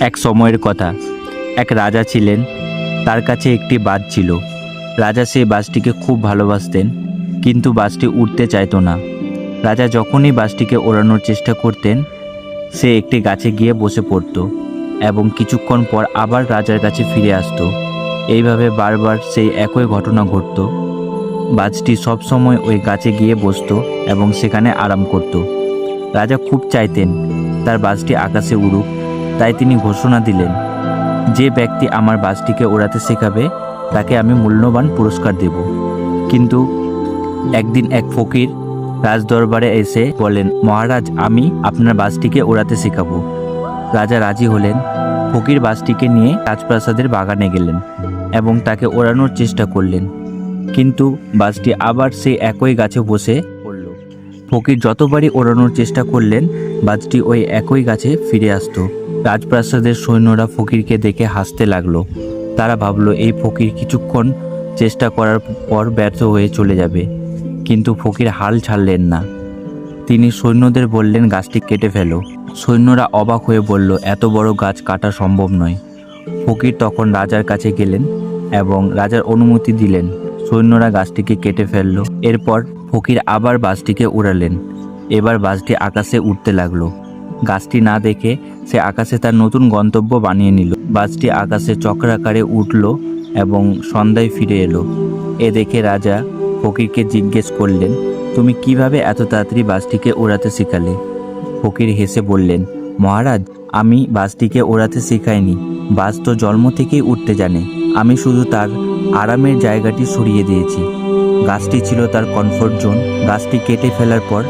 এক সময়ের কথা। এক রাজা ছিলেন, তার কাছে একটি বাজ ছিল। রাজা সেই বাসটিকে খুব ভালোবাসতেন, কিন্তু বাসটি উঠতে চাইতো না। রাজা যখনই বাসটিকে ওড়ানোর চেষ্টা করতেন, সে একটি গাছে গিয়ে বসে পড়ত এবং কিছুক্ষণ পর আবার রাজার কাছে ফিরে আসতো। এইভাবে বারবার সেই একই ঘটনা ঘটতো। বাজটি সবসময় ওই গাছে গিয়ে বসত এবং সেখানে আরাম করত। রাজা খুব চাইতেন তার বাসটি আকাশে উড়ুক তাই তিনি ঘোষণা দিলেন, যে ব্যক্তি আমার বাসটিকে ওড়াতে শেখাবে, তাকে আমি মূল্যবান পুরস্কার দেব। কিন্তু একদিন এক ফকির রাজদরবারে এসে বলেন, মহারাজ, আমি আপনার বাসটিকে ওড়াতে শেখাবো। রাজা রাজি হলেন। ফকির বাসটিকে নিয়ে রাজপ্রাসাদের বাগানে গেলেন এবং তাকে ওড়ানোর চেষ্টা করলেন। কিন্তু বাসটি আবার সেই একই গাছে বসে পড়ল। ফকির যতবারই ওড়ানোর চেষ্টা করলেন, বাসটি ওই একই গাছে ফিরে আসতো। রাজপ্রাসাদের সৈন্যরা ফকিরকে দেখে হাসতে লাগল। তারা ভাবলো, এই ফকির কিছুক্ষণ চেষ্টা করার পর ব্যর্থ হয়ে চলে যাবে। কিন্তু ফকির হাল ছাড়লেন না। তিনি সৈন্যদের বললেন, গাছটি কেটে ফেলো। সৈন্যরা অবাক হয়ে বলল, এত বড় গাছ কাটা সম্ভব নয়। ফকির তখন রাজার কাছে গেলেন এবং রাজার অনুমতি দিলেন। সৈন্যরা গাছটিকে কেটে ফেলল। এরপর ফকির আবার বাসটিকে উড়ালেন। এবার বাসটি আকাশে উঠতে লাগল। গাছটি না দেখে সে আকাশে তার নতুন গন্তব্য বানিয়ে নিল। বাসটি আকাশে চক্রাকারে উঠল এবং সন্ধ্যায় ফিরে এলো। এ দেখে রাজা ফকিরকে জিজ্ঞেস করলেন, তুমি কীভাবে এত তাড়াতাড়ি বাসটিকে ওড়াতে শেখালে? ফকির হেসে বললেন, মহারাজ, আমি বাসটিকে ওড়াতে শেখাইনি। বাস তো জন্ম থেকেই উঠতে জানে। আমি শুধু তার আরামের জায়গাটি সরিয়ে দিয়েছি। গাছটি ছিল তার কমফোর্ট জোন গাছটি কেটে ফেলার পর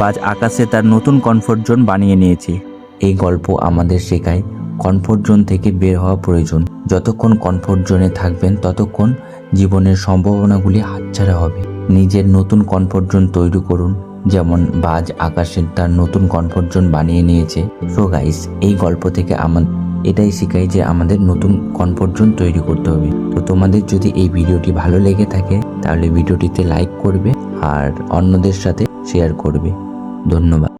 বাজ আকাশে তার নতুন কমফোর্ট জোন বানিয়ে নিয়েছে। এই গল্প আমাদের শেখায় কমফোর্ট জোন থেকে বের হওয়া প্রয়োজন। যতক্ষণ কমফোর্ট জোনে থাকবেন, ততক্ষণ জীবনের সম্ভাবনাগুলি হাতছাড়া হবে। নিজের নতুন কমফোর্ট জোন তৈরি করুন, যেমন বাজ আকাশের তার নতুন কমফোর্ট জোন বানিয়ে নিয়েছে। সো গাইস এই গল্প থেকে আমাদের এটাই শেখাই যে আমাদের নতুন কমফোর্ট জোন তৈরি করতে হবে। তো তোমাদের যদি এই ভিডিওটি ভালো লেগে থাকে, তাহলে ভিডিওটিতে লাইক করবে আর অন্যদের সাথে শেয়ার করবে। ধন্যবাদ।